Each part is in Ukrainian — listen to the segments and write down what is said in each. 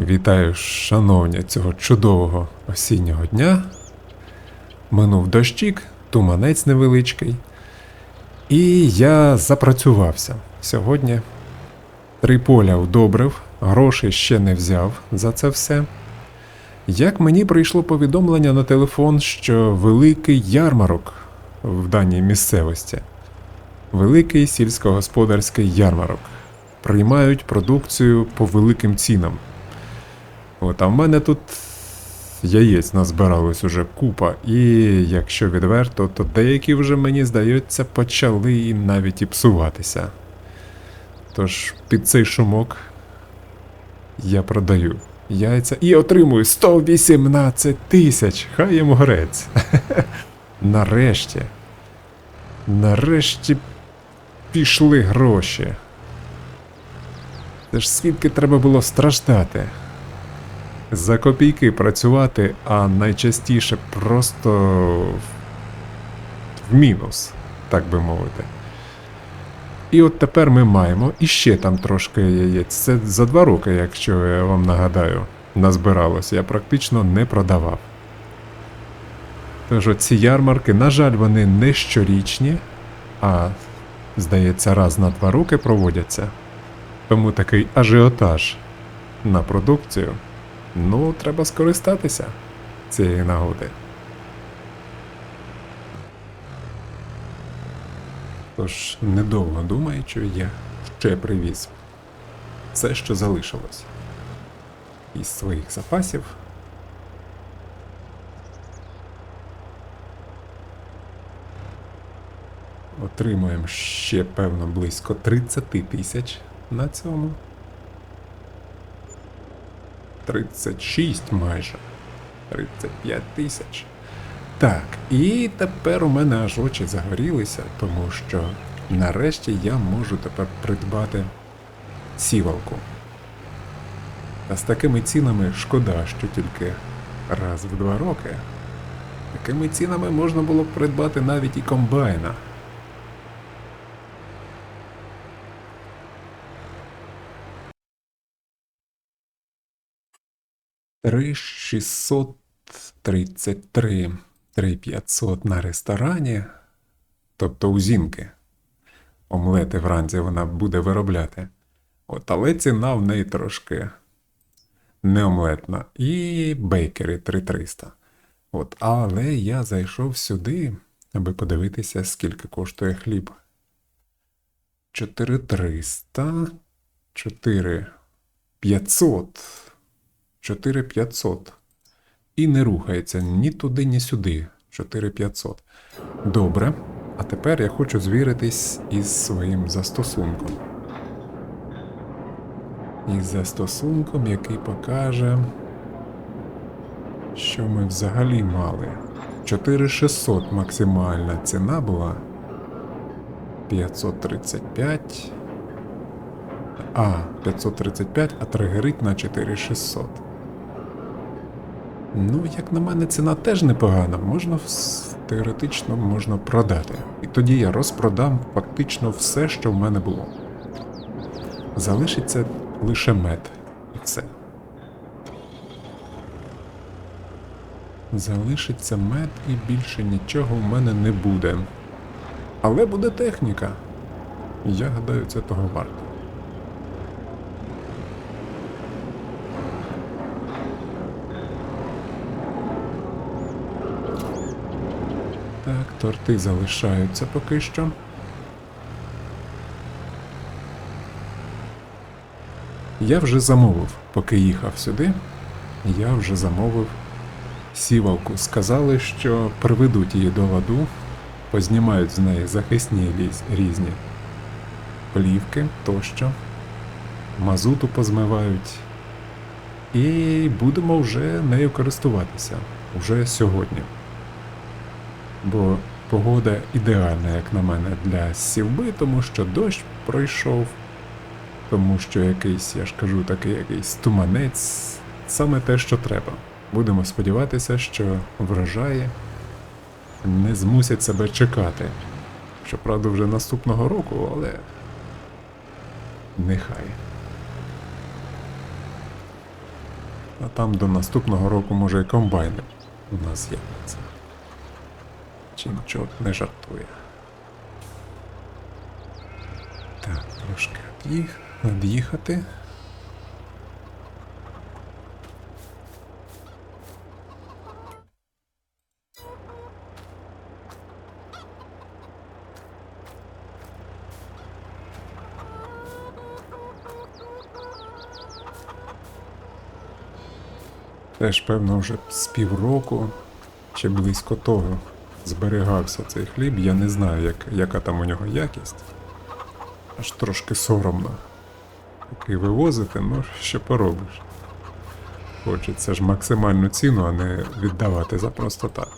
Вітаю, шановні, цього чудового осіннього дня. Минув дощик, туманець невеличкий. І я запрацювався. Сьогодні три поля вдобрив, грошей ще не взяв за це все. Як мені прийшло повідомлення на телефон, що великий ярмарок в даній місцевості, великий сільськогосподарський ярмарок, приймають продукцію по великим цінам. От, а в мене тут яєць назбиралось уже купа, і якщо відверто, то деякі вже, мені здається, почали навіть і псуватися. Тож під цей шумок я продаю яйця і отримую 118 тисяч. Хай йому грець. Нарешті. Нарешті пішли гроші. Це ж скільки треба було страждати. За копійки працювати, а найчастіше просто в- в мінус, так би мовити. І от тепер ми маємо іще там трошки яєць. Це за два роки, якщо я вам нагадаю, назбиралося. Я практично не продавав. Тож ці ярмарки, на жаль, вони не щорічні, а, здається, раз на два роки проводяться. Тому такий ажіотаж на продукцію. Ну, треба скористатися цієї нагоди. Тож, недовго думаючи, я ще привіз все, що залишилось із своїх запасів. Отримуємо ще, певно, близько 30 тисяч на цьому. 36 майже. 35 тисяч. Так, і тепер у мене аж очі загорілися, тому що нарешті я можу тепер придбати сівалку. А з такими цінами шкода, що тільки раз в два роки. Такими цінами можна було б придбати навіть і комбайна. Три шістсот тридцять три, три п'ятсот на ресторані, тобто у зінки. Омлети вранці вона буде виробляти. От, але ціна в неї трошки не омлетна. І бейкери 3300. От, але я зайшов сюди, аби подивитися, скільки коштує хліб. 4300, 4500. 4500. І не рухається ні туди, ні сюди. 4500. Добре. А тепер я хочу звіритись із своїм застосунком. Із застосунком, який покаже, що ми взагалі мали. 4600 максимальна ціна була. 535. А, 535, а тригерить на 4600. Ну, як на мене, ціна теж непогана. Можна теоретично можна продати. І тоді я розпродам фактично все, що в мене було. Залишиться лише мед. І все. Залишиться мед і більше нічого в мене не буде. Але буде техніка. Я гадаю, це того варто. Так, торти залишаються поки що. Я вже замовив, поки їхав сюди, я вже замовив сівалку. Сказали, що приведуть її до ладу, познімають з неї захисні різні плівки тощо, мазуту позмивають. І будемо вже нею користуватися вже сьогодні бо погода ідеальна, як на мене, для сівби, тому що дощ пройшов, тому що якийсь, я ж кажу, такий якийсь туманець, саме те, що треба. Будемо сподіватися, що врожаї не змусять себе чекати. Щоправда, вже наступного року, але нехай. А там до наступного року може і комбайни у нас з'являться. Чи нічого не жартує. Так, трошки від'їх... від'їхати. Теж, певно, вже з півроку чи близько того зберігався цей хліб. Я не знаю, як, яка там у нього якість. Аж трошки соромно. Такий вивозити, ну що поробиш. Хочеться ж максимальну ціну, а не віддавати за просто так.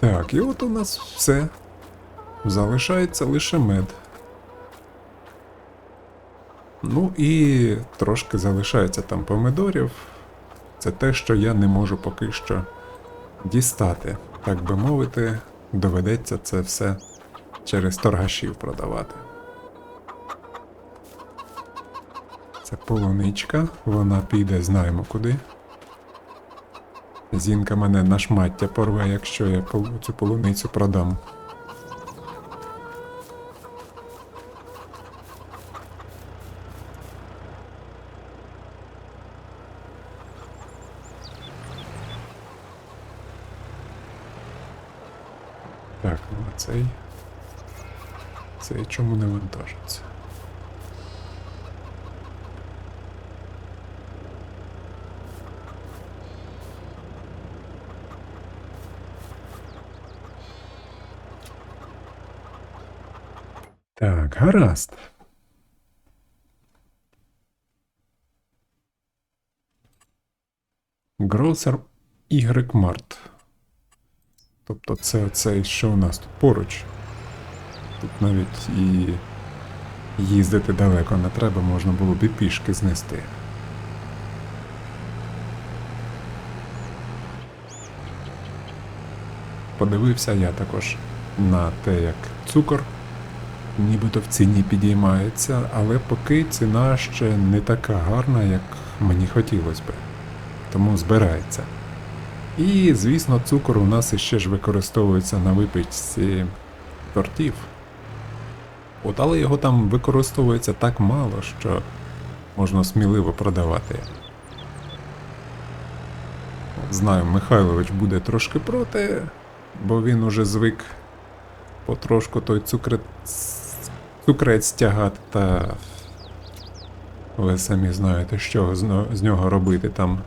Так, і от у нас все. Залишається лише мед. Ну і трошки залишається там помидорів. Це те, що я не можу поки що дістати. Так би мовити, доведеться це все через торгашів продавати. Це полуничка, вона піде, знаємо куди. Зінка мене на шмаття порве, якщо я цю полуницю продам. Так, ну а цей. Цей чому не вантажиться? Так, гаразд. Гросер Y Mart. Тобто це оцей, що у нас тут поруч. Тут навіть і їздити далеко не треба, можна було б і пішки знести. Подивився я також на те, як цукор нібито в ціні підіймається, але поки ціна ще не така гарна, як мені хотілося би. Тому збирається. І, звісно, цукор у нас іще ж використовується на випічці тортів. От, але його там використовується так мало, що можна сміливо продавати. Знаю, Михайлович буде трошки проти, бо він уже звик потрошку той цукрець, цукрець тягати та. Ви самі знаєте, що з нього робити там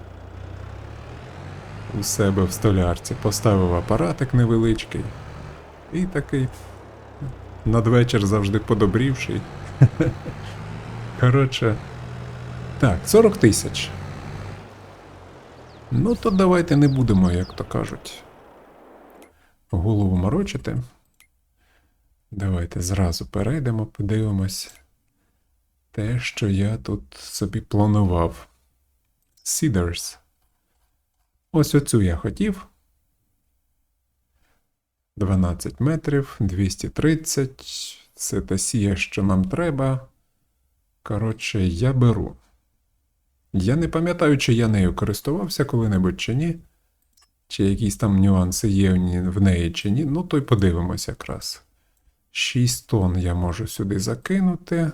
у себе в столярці. Поставив апаратик невеличкий. І такий надвечір завжди подобрівший. Коротше. Так, 40 тисяч. Ну, то давайте не будемо, як то кажуть, голову морочити. Давайте зразу перейдемо, подивимось те, що я тут собі планував. Cedars. Ось оцю я хотів. 12 метрів, 230. Це та сія, що нам треба. Коротше, я беру. Я не пам'ятаю, чи я нею користувався коли-небудь чи ні. Чи якісь там нюанси є в неї чи ні. Ну, то й подивимось якраз. 6 тонн я можу сюди закинути.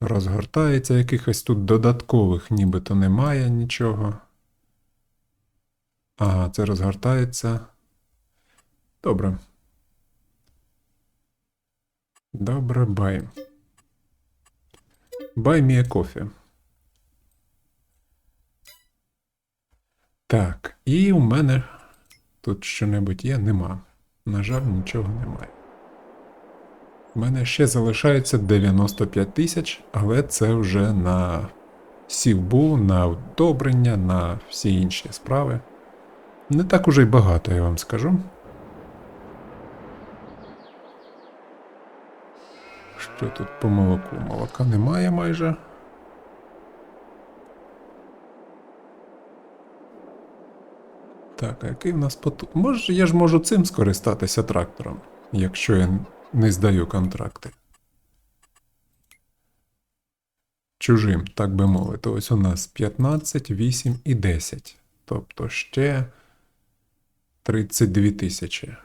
Розгортається якихось тут додаткових, нібито немає нічого. Ага, це розгортається. Добре. Добре, бай. Бай мія кофі. Так, і у мене тут що-небудь є? Нема. На жаль, нічого немає. У мене ще залишається 95 тисяч, але це вже на сівбу, на удобрення, на всі інші справи. Не так уже й багато, я вам скажу. Що тут по молоку? Молока немає майже. Так, а який в нас поту... Може, я ж можу цим скористатися трактором, якщо я не здаю контракти. чужим, так би мовити. Ось у нас 15, 8 і 10. Тобто ще 32 тисячі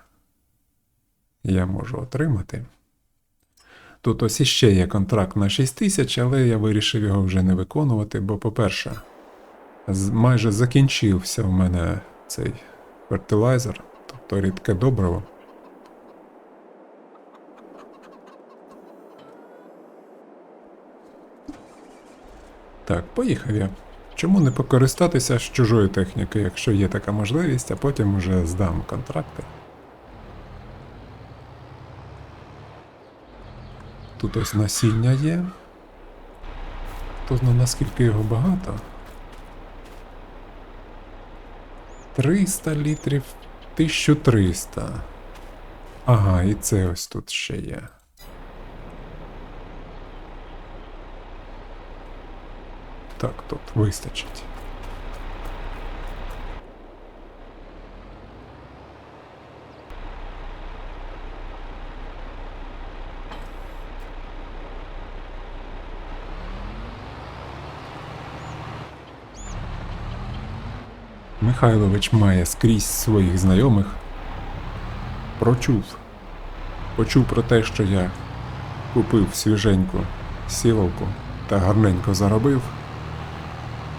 я можу отримати. Тут ось іще є контракт на 6 тисяч, але я вирішив його вже не виконувати, бо, по-перше, майже закінчився в мене цей фертилайзер, тобто рідке добриво. Так, поїхав я. Чому не покористатися з чужої техніки, якщо є така можливість, а потім вже здам контракти. Тут ось насіння є. Хто знає, наскільки його багато. 300 літрів, 1300. Ага, і це ось тут ще є. Так, тут вистачить. Михайлович має скрізь своїх знайомих. Прочув. Почув про те, що я купив свіженьку сіловку та гарненько заробив.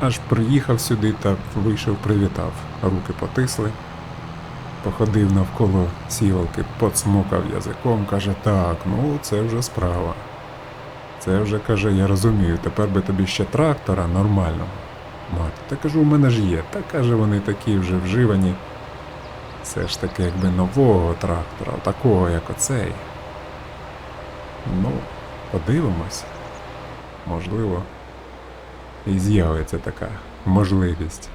Аж приїхав сюди та вийшов, привітав. Руки потисли. Походив навколо сілки, поцмокав язиком, каже, так, ну це вже справа. Це вже каже, я розумію, тепер би тобі ще трактора нормального. Мати, та кажу, у мене ж є. Та каже, вони такі вже вживані. Це ж таки якби нового трактора, такого як оцей. Ну, подивимось. Можливо, і з'явиться така можливість.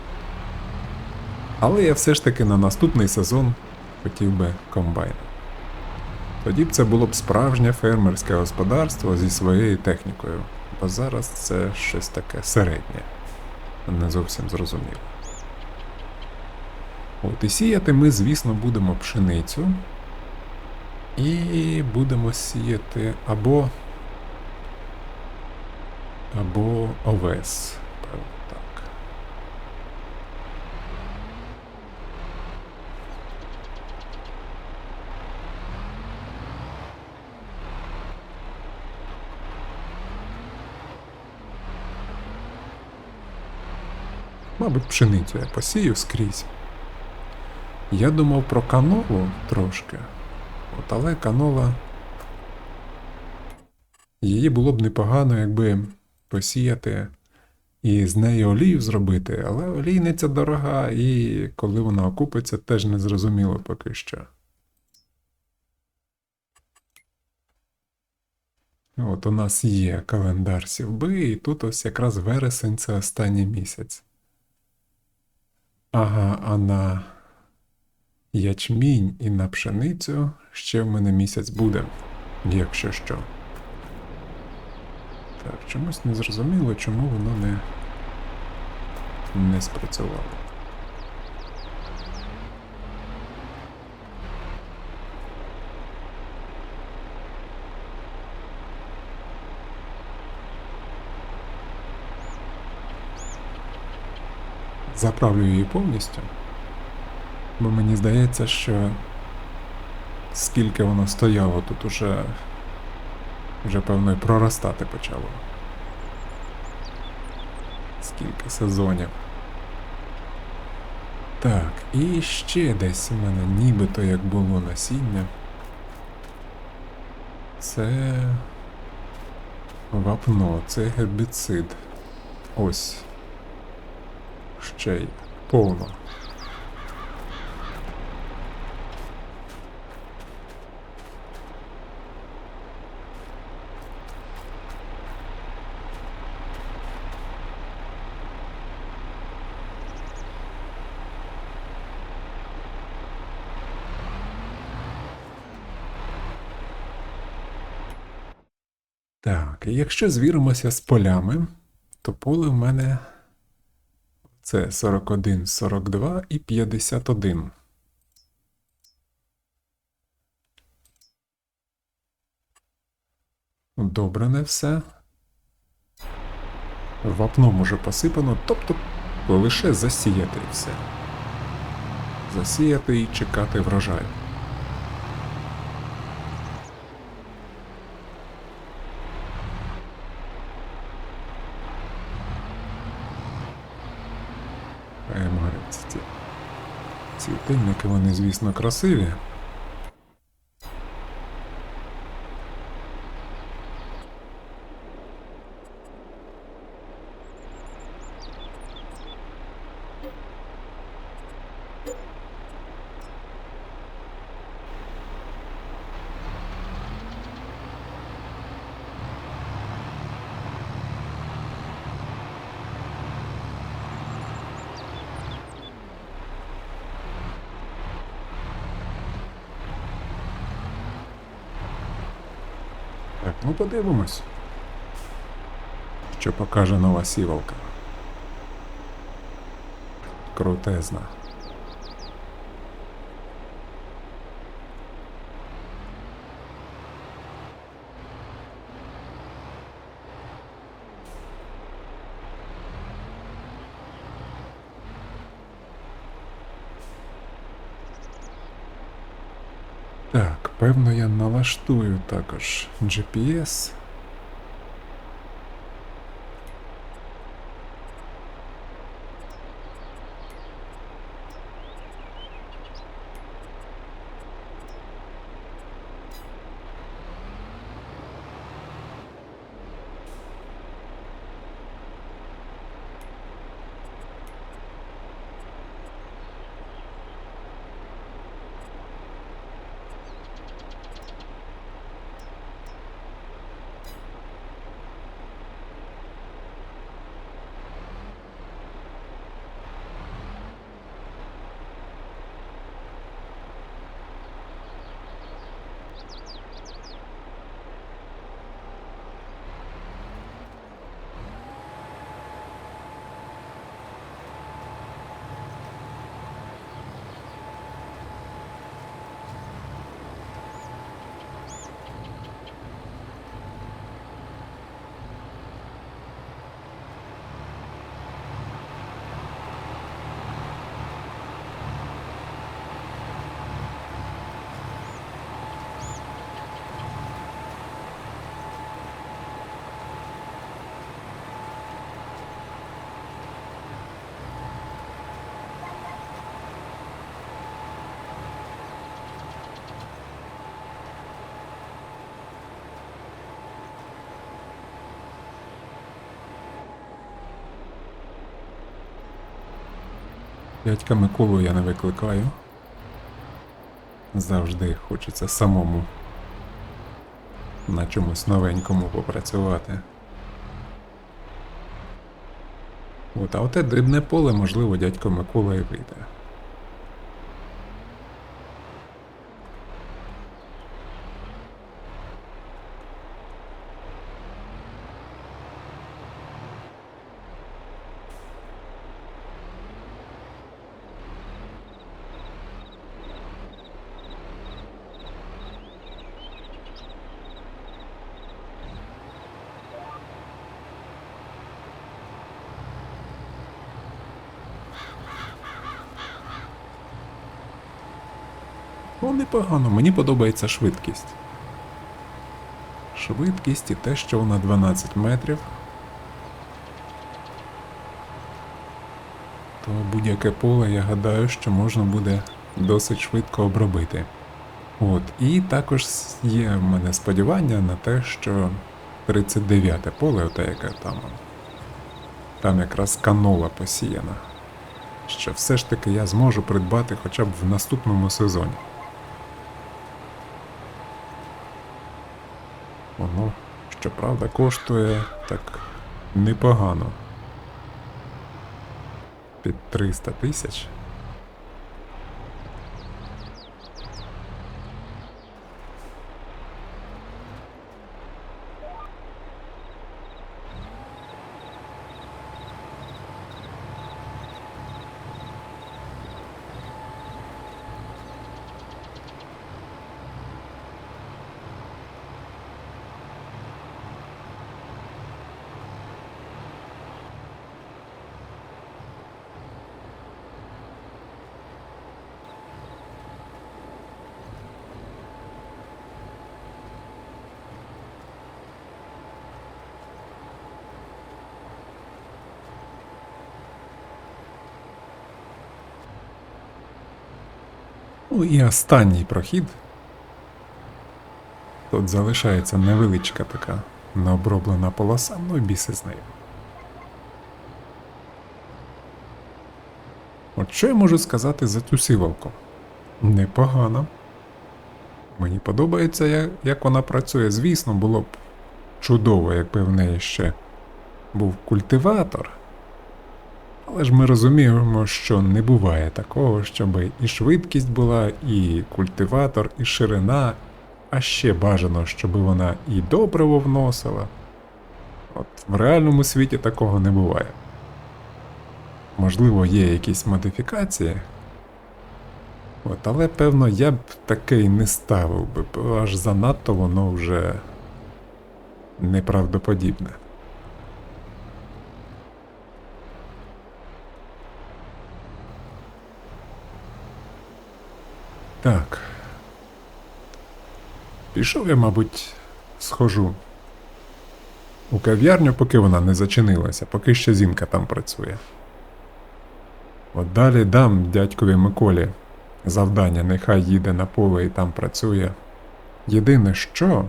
Але я все ж таки на наступний сезон хотів би комбайн. Тоді б це було б справжнє фермерське господарство зі своєю технікою, бо зараз це щось таке середнє, не зовсім зрозуміло. От і сіяти ми, звісно, будемо пшеницю. І будемо сіяти або. Або овес. Так. Мабуть, пшеницю я посію скрізь. Я думав про канолу трошки. От, але канола. Її було б непогано, якби посіяти і з неї олію зробити, але олійниця дорога, і коли вона окупиться, теж не зрозуміло поки що. От у нас є календар сівби, і тут ось якраз вересень це останній місяць. Ага, а на ячмінь і на пшеницю ще в мене місяць буде, якщо що. Так, чомусь не зрозуміло, чому воно не, не спрацювало. Заправлю її повністю. Бо мені здається, що скільки воно стояло тут уже вже певно і проростати почало. Скільки сезонів. Так, і ще десь у мене нібито як було насіння. Це вапно, це гербіцид. Ось. Ще й повно. Так, і якщо звіримося з полями, то поле в мене це 41, 42 і 51. Добре не все. Вапном уже посипано, тобто лише засіяти все. Засіяти і чекати врожаю. Емгориться ці. Світильники, вони, звісно, красиві. Ну подивимось. Що покаже нова сівалка. Крутезна. Так, певно, налаштую також GPS. Дядька Миколу я не викликаю. Завжди хочеться самому на чомусь новенькому попрацювати. От, а оте дрібне поле, можливо, дядько Микола і вийде. Ну, непогано, мені подобається швидкість. Швидкість і те, що вона 12 метрів. То будь-яке поле, я гадаю, що можна буде досить швидко обробити. От, і також є в мене сподівання на те, що 39 поле, оте яке там, там якраз канола посіяна. Що все ж таки я зможу придбати хоча б в наступному сезоні. Воно, щоправда, коштує так непогано. Під 300 тисяч. Ну і останній прохід. Тут залишається невеличка така необроблена полоса, ну і біси з нею. От що я можу сказати за цю сівалку? Непогано. Мені подобається, як вона працює. Звісно, було б чудово, якби в неї ще був культиватор. Але ж ми розуміємо, що не буває такого, щоб і швидкість була, і культиватор, і ширина, а ще бажано, щоб вона і добриво вносила. От в реальному світі такого не буває. Можливо, є якісь модифікації. От, але певно, я б таке не ставив би, аж занадто воно вже неправдоподібне. Так. Пішов я, мабуть, схожу у кав'ярню, поки вона не зачинилася, поки ще зінка там працює. От далі дам дядькові Миколі завдання, нехай їде на поле і там працює. Єдине що,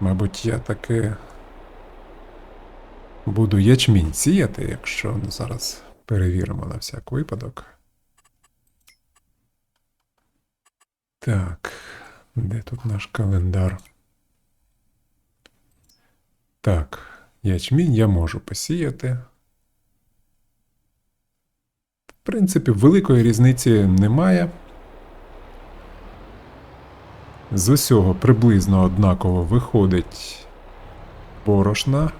мабуть, я таки буду ячмінь сіяти, якщо ну, зараз перевіримо на всяк випадок. Так, де тут наш календар? Так, ячмінь я можу посіяти. В принципі, великої різниці немає. З усього приблизно однаково виходить борошна,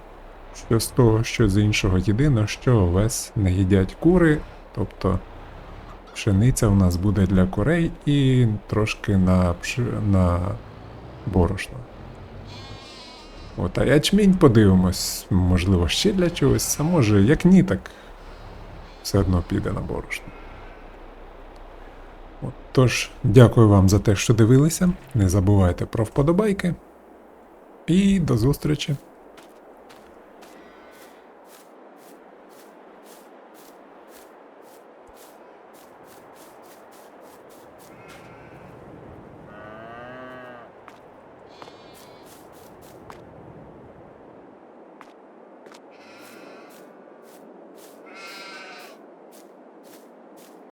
що з того, що з іншого. Єдине, що овес не їдять кури, тобто пшениця в нас буде для курей і трошки на, пш- на борошно. От, а ячмінь подивимось, можливо, ще для чогось, а може, як ні, так все одно піде на борошно. От, тож, дякую вам за те, що дивилися. Не забувайте про вподобайки. І до зустрічі!